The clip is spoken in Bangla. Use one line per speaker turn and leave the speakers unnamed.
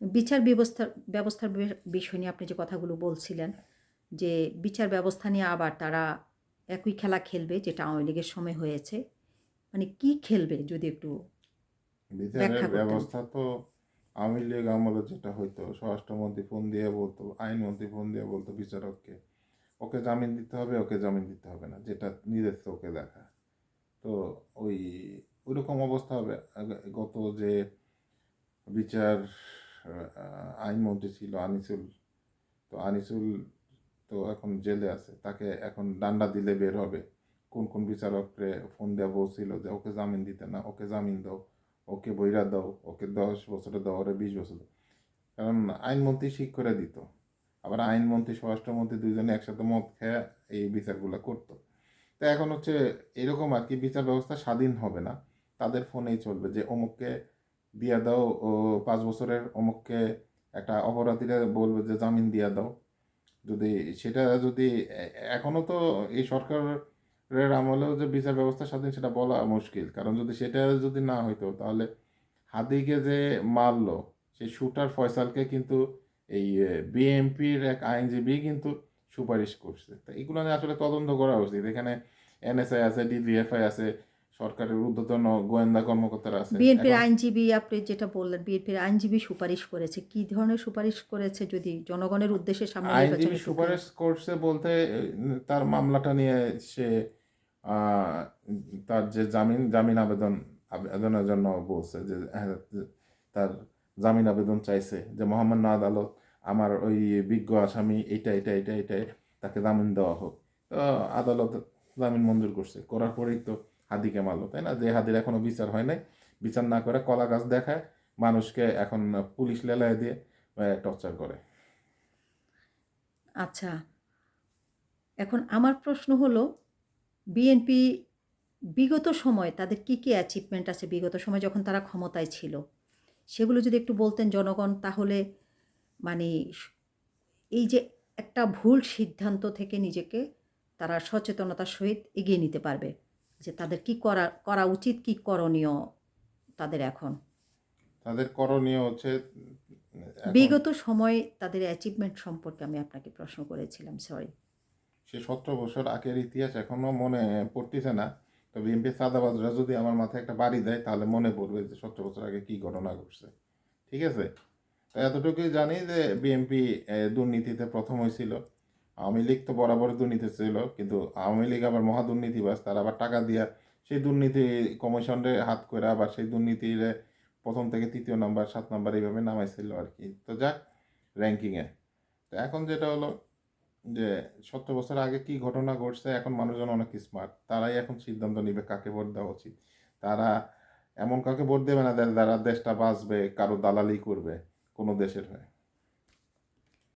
বিচার ব্যবস্থার ব্যবস্থার বিষয় নিয়ে আপনি যে কথাগুলো বলছিলেন যে বিচার ব্যবস্থা নিয়ে আবার তারা একই খেলা খেলবে যেটা আওয়ামী লীগের সময় হয়েছে মানে কি খেলবে যদি একটু
বিচারের ব্যবস্থা তো আওয়ামী লীগ আমলে যেটা হইতো স্বরাষ্ট্রমন্ত্রী ফোন দিয়ে বলতো আইনমন্ত্রী ফোন দিয়ে বলতো বিচারককে ওকে জামিন দিতে হবে ওকে জামিন দিতে হবে না যেটা নিজের চোখে দেখা। তো ওই ওইরকম অবস্থা হবে গত যে বিচার আইনমন্ত্রী ছিল আনিসুল। তো আনিসুল তো এখন জেলে আছে। তাকে এখন ডান্ডা দিলে বের হবে। কোন কোন বিচারকরে ফোন দেওয়া বলছিল যে ওকে জামিন দিতে না, ওকে জামিন দাও, ওকে বইরা দাও, ওকে দশ বছরে দাও, ওরে বিশ বছর কারণ আইনমন্ত্রী ঠিক করে দিত। আবার আইনমন্ত্রী স্বরাষ্ট্রমন্ত্রী দুইজনে একসাথে মত খেয়ে এই বিচারগুলো করতো। তো এখন হচ্ছে এরকম আর কি বিচার ব্যবস্থা স্বাধীন হবে না। তাদের ফোনেই চলবে যে অমুককে দিয়া দাও পাঁচ বছরের অমুককে একটা অপরাধীরা বলবে যে জামিন দিয়া দাও। যদি সেটা যদি এখনও তো এই সরকারের আমলেও যে বিচার ব্যবস্থা স্বাধীন সেটা বলা মুশকিল। কারণ যদি সেটা যদি না হইতো, তাহলে হাদিকে যে মারলো, সেই শুটার ফয়সালকে কিন্তু এই বিএমপির এক আইনজীবী কিন্তু সুপারিশ করছে। তা এগুলো নিয়ে আসলে তদন্ত করা উচিত। এখানে এনএসআই আছে, ডিজিএফআই আছে সরকারের ঊর্ধ্বতন গোয়েন্দা কর্মকর্তারা আছে
বিএনপির আইনজীবী আপনি যেটা বললেন বিএনপির আইনজীবী সুপারিশ করেছে। কি ধরনের সুপারিশ করেছে যদি জনগণের উদ্দেশ্যে সামনে
আইনজীবী সুপারিশ করছে বলতে তার মামলাটা নিয়ে সে তার যে জামিন জামিন আবেদন আবেদনের জন্য বলছে যে হ্যাঁ, তার জামিন আবেদন চাইছে যে মোহাম্মদ নাদ আদালত আমার ওই বিজ্ঞ আসামি এটা এটা এটা এটা তাকে জামিন দেওয়া হোক। তো আদালত জামিন মঞ্জুর করছে। করার পরেই তো হাদিকে মারলো তাই না? যে হাদির এখনও বিচার হয় নাই, বিচার না করে কলা গাছ দেখায়, মানুষকে এখন পুলিশ লেলায় দিয়ে টর্চার করে।
আচ্ছা এখন আমার প্রশ্ন হলো, বিএনপি বিগত সময় তাদের কি কি অ্যাচিভমেন্ট আছে? বিগত সময় যখন তারা ক্ষমতায় ছিল, সেগুলো যদি একটু বলতেন জনগণ, তাহলে মানে এই যে একটা ভুল সিদ্ধান্ত থেকে নিজেকে তারা সচেতনতার সহিত এগিয়ে নিতে পারবে। যে তাদের কি করা করা উচিত কি করণীয় তাদের এখন?
তাদের করণীয় হচ্ছে
বিগত সময় তাদের অ্যাচিভমেন্ট সম্পর্কে আমি আপনাকে প্রশ্ন করেছিলাম সরি
সে সতেরো বছর আগের ইতিহাস এখনও মনে পড়তেছে না। তো বিএনপি সাদাবাজরা যদি আমার মাথায় একটা বাড়ি দেয় তাহলে মনে পড়বে যে সতেরো বছর আগে কি ঘটনা ঘটছে। ঠিক আছে? এতটুকুই জানি যে বিএনপি দুর্নীতিতে প্রথম হয়েছিল। আওয়ামী লীগ তো বরাবর দুর্নীতি ছিল, কিন্তু আওয়ামী লীগ আবার মহা দুর্নীতিবাজ তারা আবার টাকা দিয়া সেই দুর্নীতি কমিশনে হাত করে আবার সেই দুর্নীতির প্রথম থেকে তৃতীয় নাম্বার, সাত নম্বর এইভাবে নামাইছিল আর কি। তো যাক র্যাঙ্কিংয়ে তো এখন যেটা হলো যে সত্তর বছর আগে কি ঘটনা ঘটছে, এখন মানুষজন অনেক স্মার্ট তারাই এখন সিদ্ধান্ত নিবে কাকে ভোট দেওয়া উচিত। তারা এমন কাউকে ভোট দেবে না যারা দেশটা বাঁচবে, কারও দালালি করবে কোনো দেশের হয়ে।